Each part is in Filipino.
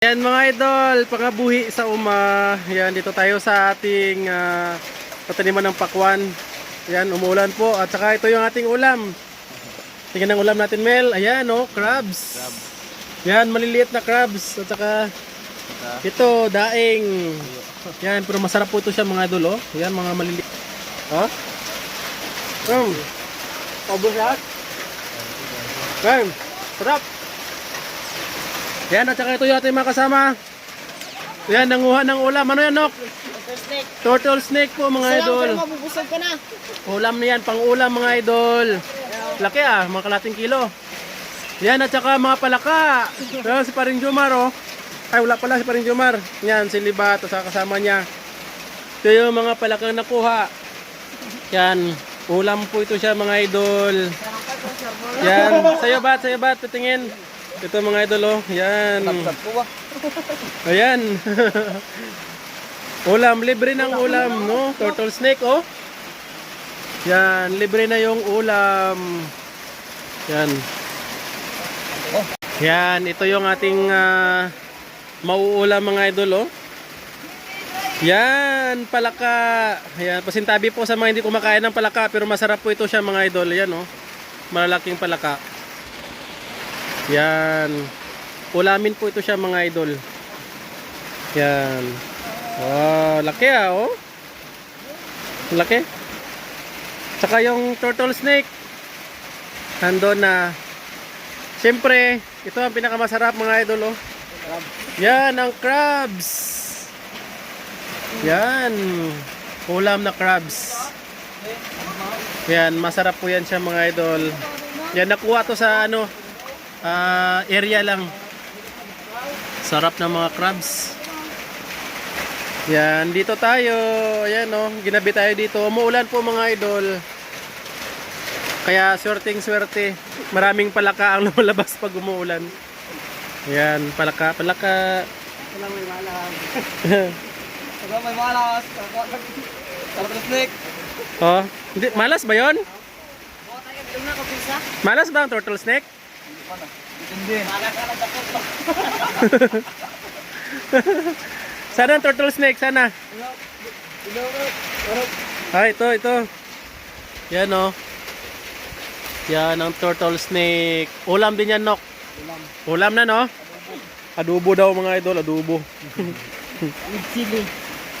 Yan mga idol, pangabuhi sa uma. Yan, dito tayo sa ating uh, pataniman ng pakwan. Yan, umuulan po. At saka ito yung ating ulam. Tingnan ang ulam natin, Mel. Ayan, oh, crabs. Yan, maliliit na crabs. At saka ito, daing. Yan, pero masarap po ito siya mga idol, oh. Yan, mga maliliit. Oh? Um. Obos lahat. Yan, sarap. Yan, at saka ito yung ating mga kasama. Yan, nanguha ng ulam. Ano yan, Nok? Snake. Turtle snake po, mga Salam, idol. pero mabubusog ka na. Ulam na yan, pang ulam, mga idol. Laki ah, mga kalating kilo. Yan, at saka mga palaka. Yan, si Paring Jumar, oh. Ay, wala pala si Paring Jumar. Yan, si Libat, at saka kasama niya. Ito yung mga palakang nakuha. Yan, ulam po ito siya, mga idol. Yan, sa'yo bat, sa'yo bat, titingin. Ito mga idol, oh. Yan. ko ba? Ayan. ulam, libre ng ulam, no? Turtle snake, oh. Yan, libre na yung ulam. Yan. Yan, ito yung ating ah, mauulam mga idol, oh. Yan, palaka. Yan, pasintabi po sa mga hindi kumakain ng palaka, pero masarap po ito siya mga idol. Yan, oh. Malalaking palaka. Yan. Ulamin po ito siya mga idol. Yan. Wow, laki ah, oh. Laki. Tsaka yung turtle snake. Nandun na. Siyempre, ito ang pinakamasarap mga idol, oh. Yan, ang crabs. Yan. Ulam na crabs. Yan, masarap po yan siya mga idol. Yan, nakuha to sa ano, ah, area lang. Sarap ng mga crabs. Yan, dito tayo. Ayan oh, ginabi tayo dito. Umuulan po mga idol. Kaya swerteng swerte. Maraming palaka ang lumalabas pag umuulan. Yan, palaka, palaka. Walang may malas. Walang may malas. Sarap ng snake. oh, hindi, malas ba na, kumpisa. Malas ba ang turtle snake? Na dakot to. Sana turtle snake, sana. Na. Ah, ito, ito. Yan oh. Yan ang turtle snake. Ulam din yan, Nok. Ulam. Ulam na, no? Adobo daw mga idol, adobo. With chili.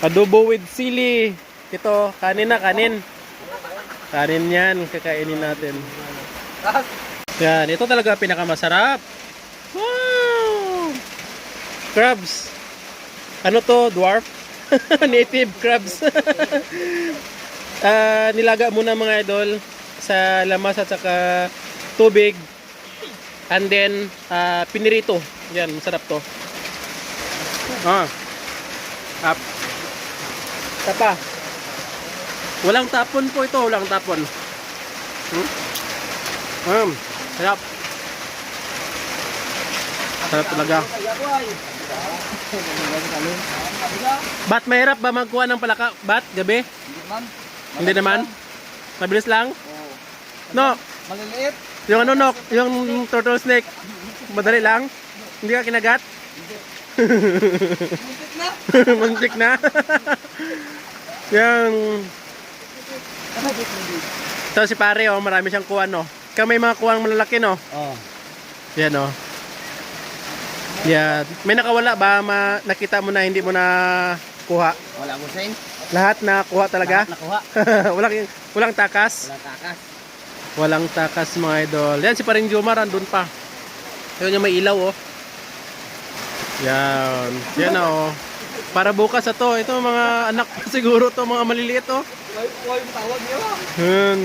Adobo with sili. Ito, kanin na, kanin. Kanin yan, kakainin natin. Yan, ito talaga pinakamasarap. Wow! Crabs. Ano to, dwarf? Native crabs. Ah, nilaga muna mga idol sa lamas at saka tubig. And then, ah, pinirito. Yan, masarap to. Ah. Up. Tapa. Walang tapon po ito, walang tapon. Hmm? Um, sarap. Sarap talaga. Bat, mahirap ba magkuha ng palaka? Bat, gabi? Hindi man. Hindi naman? Mabilis lang? Oo. No, Maliliit. yung ano, no, yung turtle snake. Madali lang? Hindi ka kinagat? Muntik na. Muntik na. yung... Ito si pare, oh, marami siyang kuha, no? Ikaw may mga kuwang malalaki, no? Oo. Yan, oh. Yan. May nakawala ba? Ma nakita mo na hindi mo na kuha? Wala mo sen. Lahat na kuha talaga? Nakuha. walang walang takas? Wala takas. Walang takas mga idol. Yan si Paring Jomar andun pa. Ayun yung may ilaw oh. Yan. Yan oh. Para bukas ito. Ito mga anak ko siguro to mga maliliit oh. Wala yung tawag niyo. Yan.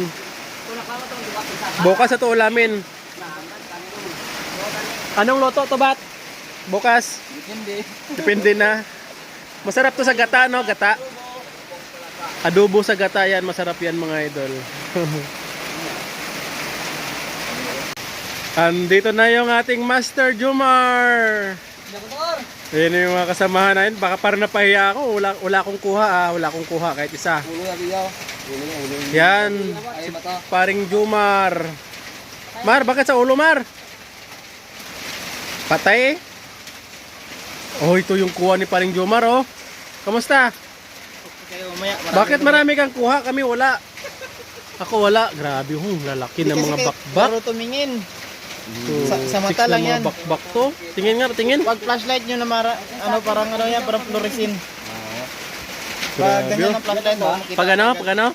Bukas ito ulamin. Anong loto to bat? Bukas. Hindi. Depende na. Masarap to sa gata no, gata. Adobo sa gata yan, masarap yan mga idol. Andito na yung ating Master Jumar. Ayan yung mga kasamahan natin. Baka parang napahiya ako. Wala, wala akong kuha ah. Wala akong kuha kahit isa. Yan. Mata. Paring Jumar. Mar, bakit sa ulo Mar? Patay? Oh, ito yung kuha ni paring Jomar, oh. Kamusta? Bakit marami kang kuha? Kami wala. Ako wala. Grabe, hung lalaki ng mga bakbak. Pero tumingin. Oh, Sa- sa mata lang yan. bakbak to. Tingin nga, tingin. Pag flashlight nyo na mara, ano parang ano yan, parang fluorescent. Pag ganyan oh. ang flashlight mo, makita Pag ano, pag ano?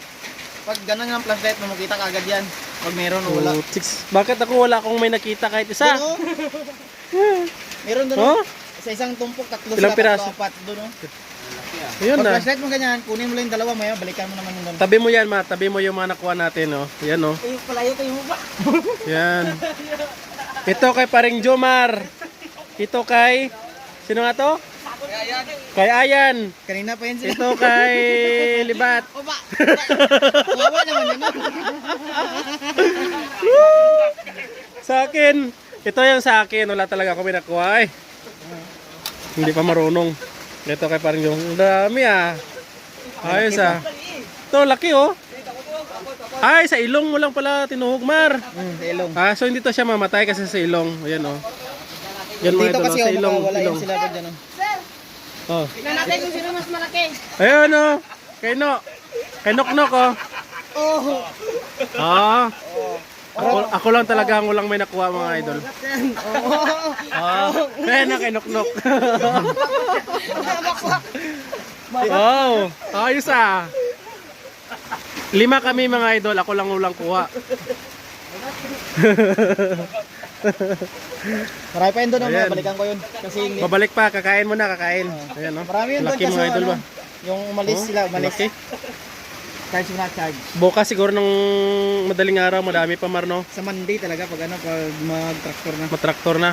Pag ganun ang flashlight mo, makita ka agad yan. Pag meron o wala. Oh, six. Bakit ako wala akong may nakita kahit isa? Doon, oh. meron doon. Oh? oh. Sa isang tumpok, tatlo Ilang sila, tatlo, apat. Doon, oh. Ayun Pag na. flashlight mo ganyan, kunin mo lang yung dalawa, maya, balikan mo naman yung doon. Tabi mo yan, ma. Tabi mo yung mga nakuha natin, oh. Yan, oh. Ay, palayo kayo mo ba? Yan. Ito kay paring Jomar. Ito kay... Sino nga to? Kay Ayan. Kanina pa yan sila. Ito kay Libat. Opa! Kawawa naman yun. oh. Sa akin. Ito yung sa akin. Wala talaga ako nakuha eh. Hindi pa marunong. Ito kay paring Jomar. Ang dami ah. Ayos ah. Ito, laki oh. Ay, sa ilong mo lang pala tinuhog, Mar. Sa ilong. Ah, so hindi to siya mamatay kasi sa ilong. Ayan oh. Yan mga Dito idol, kasi oh, sa oh, ilong. wala ilong. yan sila pa dyan. oh. Oh. Natin kung sino mas malaki. Ayun oh. Kay No. Kay Nok Nok oh. Oh! Ah. Ako, ako lang talaga ang walang may nakuha mga idol. Oh! Ah. Kaya na kay Nok Nok. wow. Ayos ah. Lima kami mga idol. Ako lang walang kuha. Marami pa yun doon, Ayan. balikan ko yun. Kasi hindi. Babalik pa. Kakain mo na. Kakain. Ayan oh. Marami yun doon Laki kasi mga idol ano, ba? yung umalis Oh, sila, umalis. Laki. Charge na charge. Bukas siguro ng madaling araw. Madami pa Marno. Sa Monday talaga pag ano, pag mag-tractor na. Matraktor na.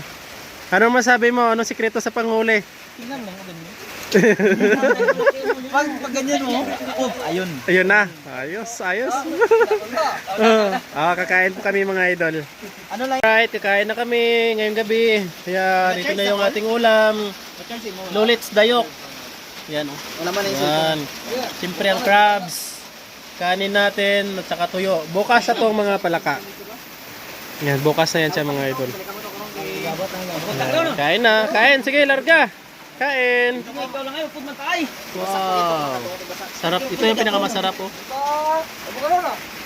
Ano masabi mo? Anong sikreto sa panghuli? Tingnan mo, ganyan. pag, pag ganyan mo, oh, ayun. Ayun na. Ayos, ayos. ah, kakain po kami mga idol. Ano lang Alright, kakain na kami ngayong gabi. Kaya dito na yung ating ulam. mo? Lulits dayok. Yan oh. Wala man yung Yan. Siyempre ang crabs. Kanin natin at saka tuyo. Bukas na to ang mga palaka. Yan, bukas na yan siya mga idol. Yan, Kain na. Kain. Sige, larga. Kain. Wow. Sarap. Ito yung pinakamasarap oh.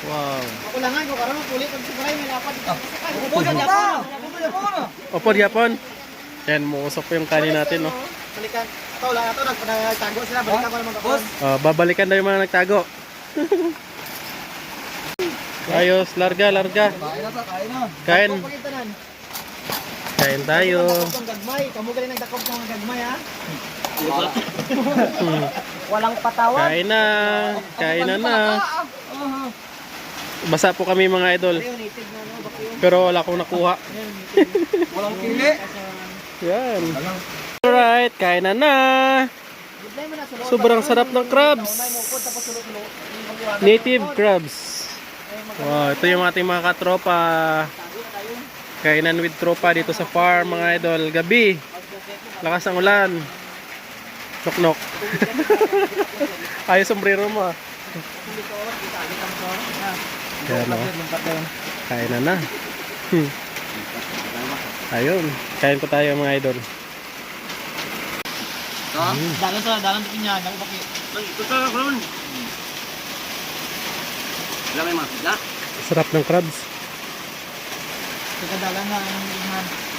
Wow. Ako lang nga, karon puli pag sipalay may lapad. Bubugan niya po. Bubugan po. Opo, Japon. Yan, muusok po yung kanin natin, no? Balikan. Ito lang ito nagtago sila, balikan ko naman kapos. Ah, babalikan daw yung mga nagtago. Ayos, larga, larga. Kain na kain na. Kain. Kain tayo. Gagmay. Kamu galing nagdakop ng gagmay ha. Hmm. Walang patawan. Kain na. Kain na na. Basa po kami mga idol. Pero wala akong nakuha. Walang kili. Yan. Alright, kain na na. Sobrang sarap ng crabs. Native crabs. Wow, ito yung ating mga katropa. Kainan with tropa dito sa farm mga idol. Gabi. Lakas ng ulan. Nok nok. Ayos sombrero mo ah. Kaya no, kain na na. Hmm. Ayun, kain ko tayo mga idol. Dalan sa dalan sa niya, dako bakyo. Sarap ng crabs. Sa dalan na ang.